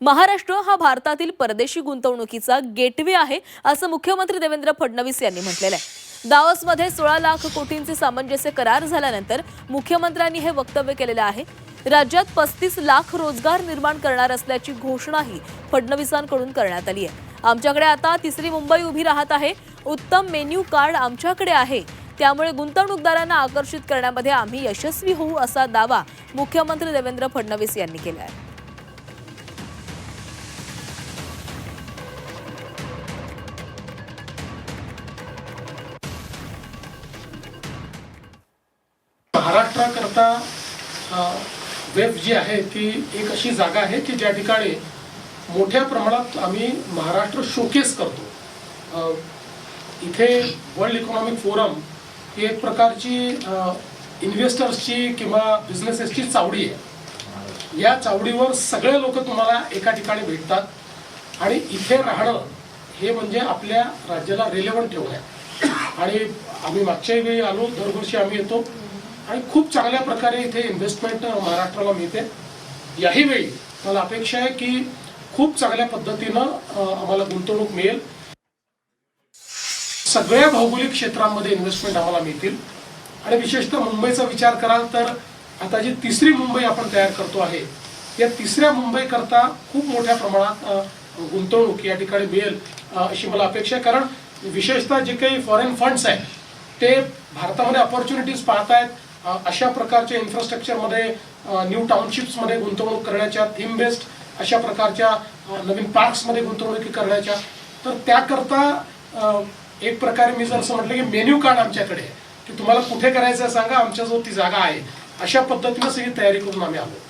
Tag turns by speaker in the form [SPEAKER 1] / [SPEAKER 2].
[SPEAKER 1] महाराष्ट्र हा भारतातील परदेशी गुंतवणुकीचा गेटवे आहे असं मुख्यमंत्री देवेंद्र फडणवीस यांनी म्हटलेलं आहे. दावसमध्ये सोळा लाख कोटींचे सामंजस्य करार झाल्यानंतर मुख्यमंत्र्यांनी हे वक्तव्य केलेलं आहे. राज्यात पस्तीस लाख रोजगार निर्माण करणार असल्याची घोषणाही फडणवीसांकडून करण्यात आली आहे. आमच्याकडे आता तिसरी मुंबई उभी राहत आहे. उत्तम मेन्यू कार्ड आमच्याकडे आहे. त्यामुळे गुंतवणूकदारांना आकर्षित करण्यामध्ये आम्ही यशस्वी होऊ असा दावा मुख्यमंत्री देवेंद्र फडणवीस यांनी केला आहे.
[SPEAKER 2] करता वेब जी आहे ती एक अशी जागा आहे की ज्या ठिकाणी मोठ्या प्रमाणात आम्ही महाराष्ट्र शोकेस करतो. इथे वर्ल्ड इकॉनॉमिक फोरम ही एक प्रकारची इन्व्हेस्टर्सची किंवा बिझनेसेसची चावडी आहे. या चावडीवर सगळे लोक तुम्हाला एका ठिकाणी भेटतात आणि इथे राहणं हे म्हणजे आपल्या राज्याला रिलेव्हंट ठेवणं आहे. आणि आम्ही मागच्याही वेळी आलो दरवर्षी आम्ही येतो. आणि खूप चांगल्या प्रकारे इथे इन्व्हेस्टमेंट महाराष्ट्राला मिळते. याही वेळी मला अपेक्षा आहे की खूप चांगल्या पद्धतीनं आम्हाला गुंतवणूक मिळेल. सगळ्या भौगोलिक क्षेत्रांमध्ये इन्व्हेस्टमेंट आम्हाला मिळतील. आणि विशेषतः मुंबईचा विचार कराल तर आता जी तिसरी मुंबई आपण तयार करतो आहे या तिसऱ्या मुंबई करता खूप मोठ्या प्रमाणात गुंतवणूक या ठिकाणी मिळेल अशी मला अपेक्षा आहे. कारण विशेषतः जे काही फॉरेन फंड्स आहेत ते भारतामध्ये ऑपॉर्च्युनिटीज पाहत आहेत अशा प्रकारच्या इन्फ्रास्ट्रक्चरमध्ये न्यू टाउनशिप्समध्ये गुंतवणूक करण्याच्या थीम बेस्ड अशा प्रकारच्या नवीन पार्क्समध्ये गुंतवणुकी करण्याच्या. तर त्याकरता एक प्रकारे मी जर असं म्हटलं की मेन्यू कार्ड आमच्याकडे आहे की तुम्हाला कुठे करायचं आहे सांगा आमच्या जो ती जागा आहे अशा पद्धतीनं सगळी तयारी करून आम्ही आलो.